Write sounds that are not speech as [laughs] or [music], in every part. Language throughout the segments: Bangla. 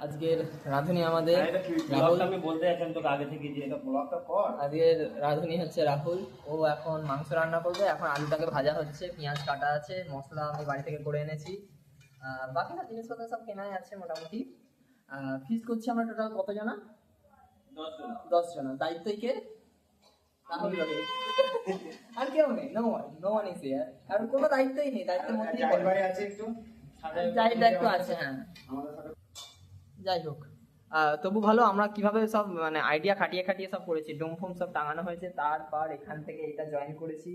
আজকের রাঁধুনি আমাদের হ্যাঁ, আমি বলতে যাচ্ছিলাম তোকে আগে থেকে যে এটা ব্লগটা কর। আজকের রাঁধুনি হচ্ছে রাহুল। ও এখন মাংস রান্না করবে। এখন আলুটাকে ভাজা হচ্ছে পেঁয়াজ কাটা আছে মশলা আমি বাড়ি থেকে করে এনেছি। বাকি না জিনিসপত্র সব কেনাই আছে মোটামুটি। ফিস করছি আমরা টোটাল কত জানা? দশ জন। দায়িত্ব কে? রাহুল আর কেউ নেই। No one no one is here আর কোনো দায়িত্বই নেই। দায়িত্বের মধ্যেই আছে একটু। দায়িত্ব আছে হ্যাঁ। আমাদের সাথে যাই হোক তবু ভালো আমরা কীভাবে সব মানে আইডিয়া খাটিয়ে খাটিয়ে সব করেছি। ডোম ফোম সব টাঙানো হয়েছে, তারপর এখান থেকে এটা জয়েন করেছি।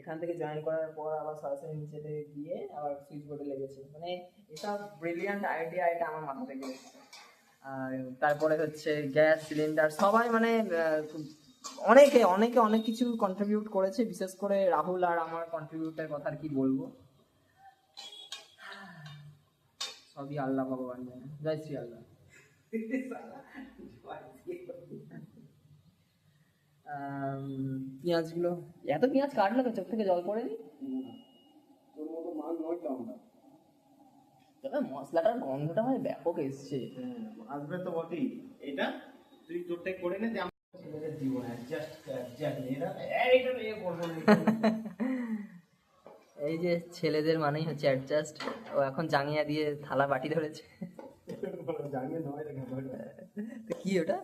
এখান থেকে জয়েন করার পর আবার সরাসরি নিচে থেকে গিয়ে আবার সুইচ বোর্ডে লেগেছে। মানে এসব ব্রিলিয়ান্ট আইডিয়া এটা আমার মাথা থেকে আর তারপরে হচ্ছে গ্যাস সিলিন্ডার, সবাই মানে অনেকে অনেকে অনেক কিছু কন্ট্রিবিউট করেছে। বিশেষ করে রাহুল আর আমার কন্ট্রিবিউটের কথা আর কি বলব। সবই আল্লাহ ভগবান জানে। জয় শ্রী আল্লাহ। আম, পেঁয়াজগুলো? এত পেঁয়াজ কাটলো তো চোখ থেকে জল পড়েনি তোর মতো মাল নয় তবে মশলাটার গন্ধটা হয় ব্যাপক এসছে। হ্যাঁ, আসবে তো বটেই। এটা তুই তোরটাই করে নে যে আমরা ছেলেদের জীবন অ্যাডজাস্ট অ্যাডজাস্ট এরা এইটা ইয়ে করব না। [laughs] এই যে ছেলেদের মানেই হচ্ছে অ্যাডজাস্ট ও এখন জাঙ্গিয়া দিয়ে থালা বাটি ধরেছে। কি ওটা?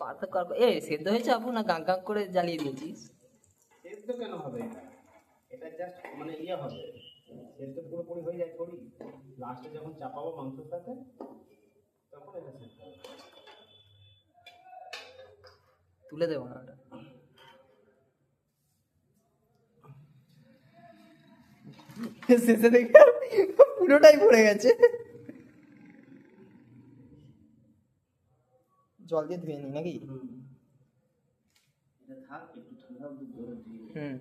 পার্থক্য এ সেদ্ধ হয়েছে আপু না গাঁক গাঁক করে জ্বালিয়ে দিয়েছিস? সেদ্ধ কেন হবে এটা? এটা জাস্ট মানে ইয়ে হবে। সেদ্ধ পুরোপুরি হয়ে যায় থোড়ি। লাস্টে যখন চাপাবো মাংসের সাথে তখন এটা সেদ্ধ হবে। তুলে দেবো না ওটা। শেষে দেখে পুরোটাই পড়ে গেছে। জল দিয়ে ধুয়ে নি নাকি? হুম।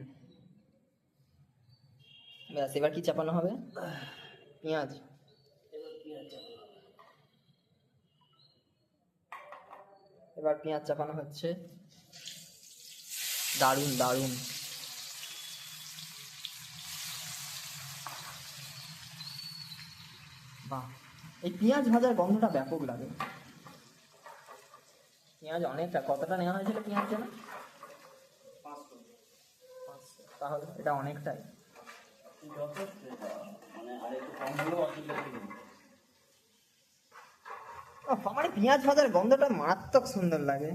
ব্যাস এবার কি চাপানো হবে? পেঁয়াজ। এবার এবার পেঁয়াজ চাপানো হচ্ছে। দারুণ দারুণ। বাহ। এই পেঁয়াজ ভাজার গন্ধটা ব্যাপক লাগে। পেঁয়াজ অনেকটা, কতটা নেওয়া হয়েছিল পেঁয়াজ যেন। তাহলে এটা অনেকটাই। আমার পেঁয়াজ ভাজার গন্ধটা মারাত্মক সুন্দর লাগে।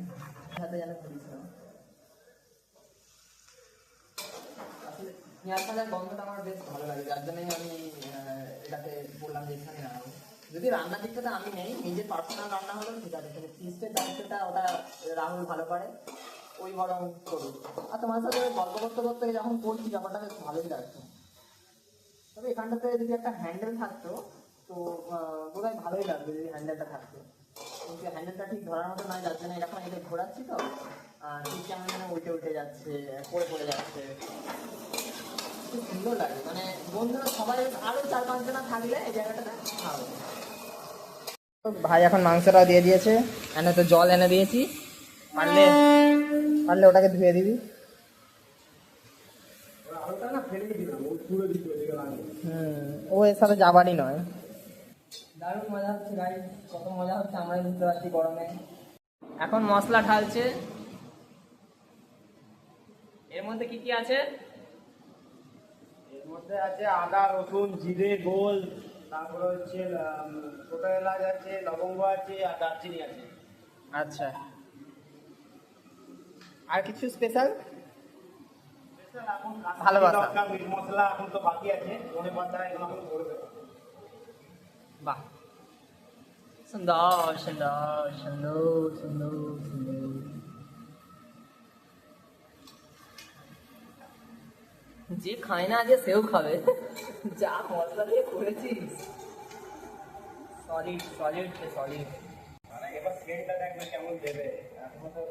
পেঁয়াজ ভাজার গন্ধটা আমার বেশ ভালো লাগে, যার জন্যই আমি এটাকে বললাম যে এখানে যদি রান্নার দিকটা আমি নেই, নিজের পার্সোনাল রান্না হলো ঠিক আছে, কিন্তু ফিস্টের দায়িত্বটা ওটা রাহুল ভালো পারে ওই বরং করুক। আর তোমার সাথে গল্প করতে করতে যখন করছি, ব্যাপারটা বেশ ভালোই লাগছে। তবে এখানটাতে যদি একটা হ্যান্ডেল থাকতো, তো বোধ হয় ভালোই লাগবে যদি হ্যান্ডেলটা থাকতো। কিন্তু হ্যান্ডেলটা ঠিক ধরার মতো নয়, যার না এরকম এটা ঘোরাচ্ছি তো। আর ঠিক কেমন যেন উল্টে উল্টে যাচ্ছে পড়ে পড়ে যাচ্ছে। খুব সুন্দর লাগে। মানে বন্ধুরা সবাই চার থাকলে এই জায়গাটাতে ভালো ভাই এখন মাংসটা দিয়ে দিয়েছে। এনে তো জল এনে দিয়েছি। পারলে পারলে ওটাকে ধুয়ে দিবি। ও এর সাথে যাবারই নয়। দারুণ মজা হচ্ছে গাই কত মজা হচ্ছে আমরাই বুঝতে পারছি গরমে। এখন মশলা ঢালছে। এর মধ্যে কি কি আছে? মধ্যে আছে আদা রসুন জিরে গোল তারপরে হচ্ছে আম, এলাচ আছে লবঙ্গ আছে আর দারচিনি আছে। আচ্ছা। আর কিছু স্পেশাল এখন ভালোবাসা। মিট মশলা এখন তো বাকি আছে ধনে পাতা এগুলো এখন করবে বাহ। সুন্দর সুন্দর সুন্দর সুন্দর সুন্দর। যে খায় না আগে সেও খাবে। যা মশলা দিয়ে করেছিস। সলিড সলিড সলিড মানে এবার সেন্টটা দেখ না কেমন দেবে। এখনও তো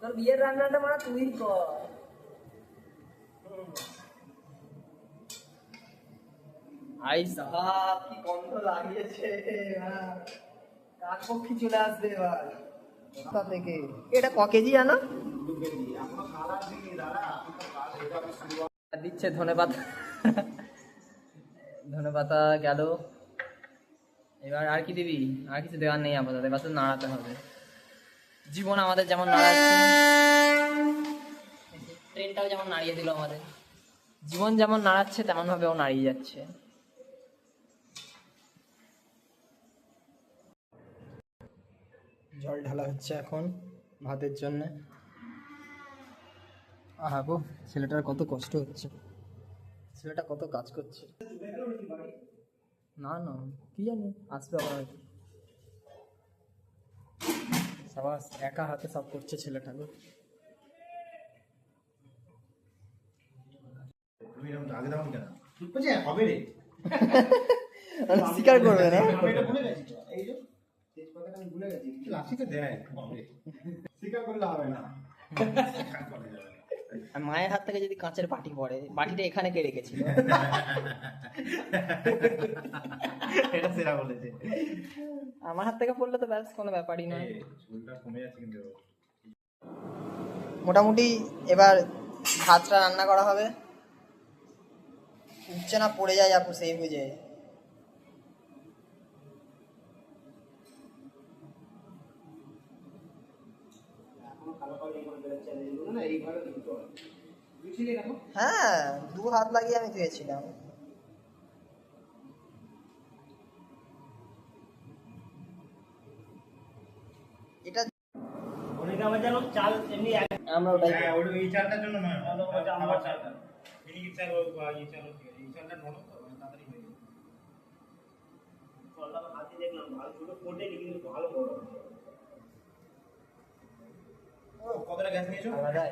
তোর বিয়ের রান্নাটা মারা তুই কর। আই সাহাব কি গন্ধ লাগিয়েছে কাক পক্ষী চলে আসবে এবার? কোথা থেকে? এটা ক কেজি আনা দিচ্ছে ধনে পাতা ধনে পাতা গেল। এবার আর কি দিবি? আর কিছু দেওয়ার নেই আপাতত। এবার তো নাড়াতে হবে। জীবন আমাদের যেমন নাড়াচ্ছে। ট্রেনটাও যেমন নাড়িয়ে দিল আমাদের। জীবন যেমন নাড়াচ্ছে তেমন ভাবে ও নাড়িয়ে যাচ্ছে। জল ঢালা হচ্ছে এখন ভাতের জন্য। আহা গো ছেলেটার কত কষ্ট হচ্ছে। ছেলেটা কত কাজ করছে। না না কি জানি আসবে আবার হয়তো। সাবাস একা হাতে সব করছে ছেলেটা গো। তুমি এরকম আগে দাও কেন? বুঝছে হবে রে। [laughs] স্বীকার করবে না? আমি এটা ভুলে গেছি। এই যে তেজপাতাটা আমি ভুলে গেছি। লাস্টিতে দেয়। স্বীকার করলে হবে না। মায়ের হাত থেকে যদি কাঁচের বাটি পড়ে বাটিটা এখানে কে রেখেছিল? এটা সেরা বলেছে। আমার হাত থেকে পড়লে তো ব্যাস কোনো ব্যাপারই নয়। কমে যাচ্ছে কিন্তু। মোটামুটি এবার ভাতটা রান্না করা হবে। উঠছে না পড়ে যায় আপু সেই বুঝে। হ্যাঁ দু হাত লাগিয়ে আমি ধুয়েছিলাম এটা অনেকে আবার যেন চাল এমনি আমরা ওটাই হ্যাঁ ওই ওই চালটার জন্য নয়। আমার চালটা। মিনিকেট চাল এই চাল ও ঠিক আছে। এই চালটা নরম তো তাড়াতাড়ি যাবে। ফলটা হাতে দেখলাম ভালো ছোট ফোটেনি কিন্তু ভালো বড় ও কতটা গ্যাস নিয়েছো? আলাদাই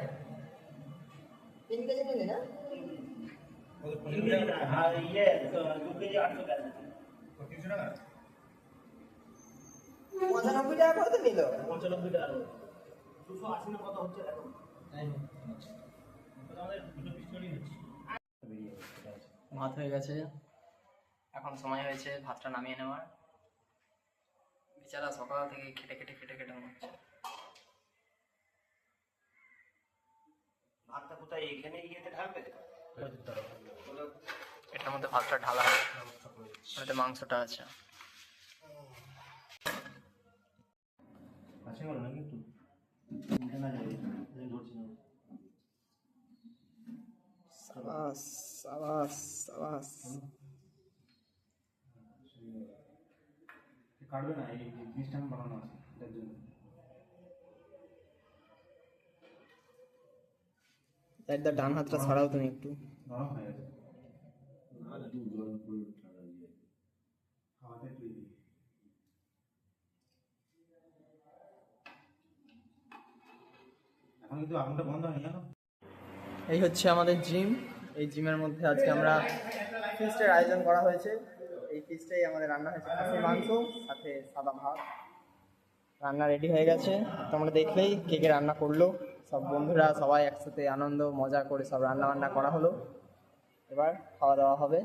তিন কেজি নিলি না? আর ইয়ে দু কেজি আটশো গ্যাস তিনশো টাকা? পঁচানব্বই টাকা করে তো নিল। পঁচানব্বই টাকা দুশো আশি না কত হচ্ছে দেখো। ভাত হয়ে গেছে। এখন সময় হয়েছে ভাতটা নামিয়ে নেওয়ার। বেচারা সকাল থেকে খেটে খেটে খেটে খেটে মরছে। এখানে ইয়েতে ঢালবে? এটার মধ্যে ভাতটা ঢালা হবে। ওটাতে মাংসটা আছে। আছে না কিন্তু না যাবে ধরছি না। সাবাস সাবাস সাবাস। কাটবে না এই জিনিসটা আমি বানানো আছে এটার জন্য একদম ডান হাতটা ছড়াও তুমি একটু। এই হচ্ছে আমাদের জিম। এই জিমের মধ্যে আজকে আমরা ফিস্টের আয়োজন করা হয়েছে। এই ফিস্টেই আমাদের রান্না হয়েছে খাসির মাংস সাথে সাদা ভাত। রান্না রেডি হয়ে গেছে। তোমরা দেখলেই কে কে রান্না করল। সব বন্ধুরা সবাই একসাথে আনন্দ, মজা করে সব রান্না বান্না করা হলো। এবার খাওয়া দাওয়া হবে।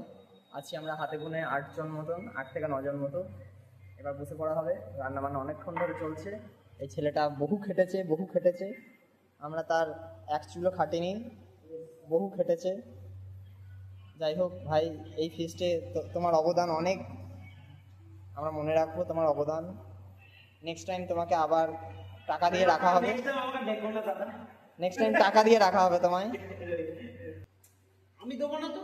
আছি আমরা হাতে গুনে আটজন মতন, আট থেকে নজন মতো এবার বসে পড়া হবে। রান্না বান্না অনেকক্ষণ ধরে চলছে। এই ছেলেটা বহু খেটেছে বহু খেটেছে। আমরা তার এক চুলো খাটিনি, বহু খেটেছে। যাই হোক ভাই, এই ফিস্টে তোমার অবদান অনেক। আমরা মনে রাখব তোমার অবদান। নেক্সট টাইম তোমাকে আবার টাকা দিয়ে রাখা হবে। নেক্সট টাইম টাকা দিয়ে রাখা হবে তোমায়। আমি দেবো না তো?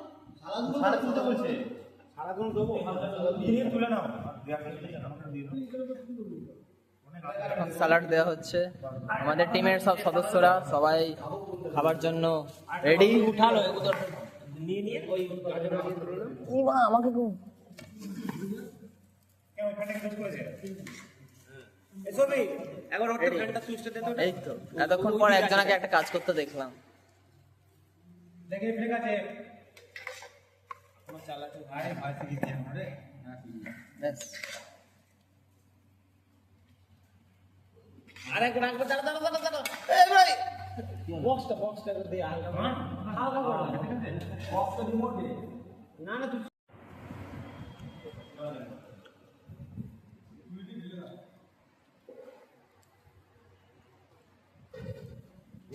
দেবো? তুলে নাও। এখন স্যালাড দেওয়া হচ্ছে। আমাদের টিমের সব সদস্যরা সবাই খাবার জন্য রেডি উঠালো আমাকে এই তো। এতক্ষণ পর একজনকে একটা কাজ করতে দেখলাম। দেখে ফেলে গেছে চালাতে ভাই ভাই শিখিয়েছি আমারে ব্যাস। আরে কোন আগে দাঁড়া দাঁড়া দাঁড়া দাঁড়া। এই ভাই! বক্সটা বক্সটা করে। দে হালকা হালকা করে বক্সটা রিমোট না না তুই বুঝি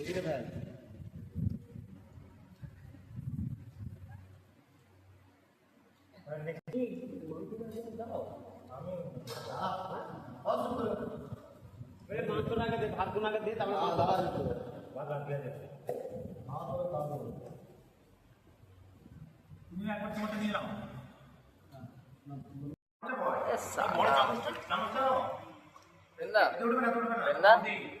কোথায় মাংসটা আগে দে ভাতগুলো আগে দে তারপরে বাদ বাদ দিয়ে যাচ্ছে তুমি একবার তোমারটা নিয়ে নাও বড় চামচটা চামচটা নাও বৃন্দা এতে না এতে না বৃন্দা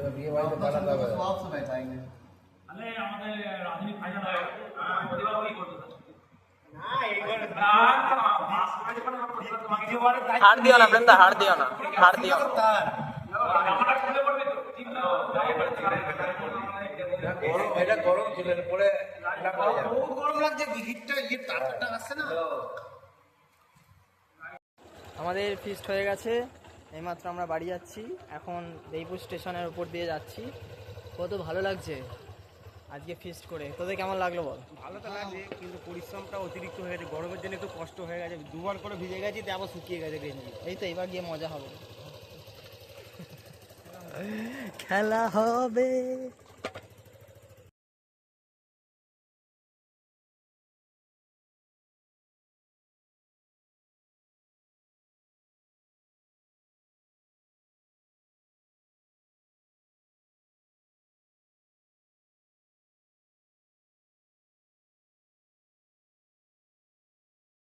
হ্যাঁ, না তাহলে আমাদের রাজনীতি ফাইনাল হয় প্রতিবার করতে হার দিও না বৃন্দা হার দিও না হার দিও না এটা গরম চুলের পরে গরম লাগছে হিটটা ইয়ে তারটা আসছে না আমাদের ফিস্ট হয়ে গেছে এইমাত্র আমরা বাড়ি যাচ্ছি। এখন দেইপুর স্টেশনের উপর দিয়ে যাচ্ছি। কত ভালো লাগছে আজকে ফিস্ট করে। তোদের কেমন লাগল বল? ভালো তো লাগছে কিন্তু পরিশ্রমটা অতিরিক্ত হয়ে গেছে। গরমের জন্য একটু কষ্ট হয়ে গেছে। দুবার করে ভিজে গেছি তো আবার শুকিয়ে গেছে গেঞ্জি। এই তো এবার গিয়ে মজা হবে। খেলা হবে।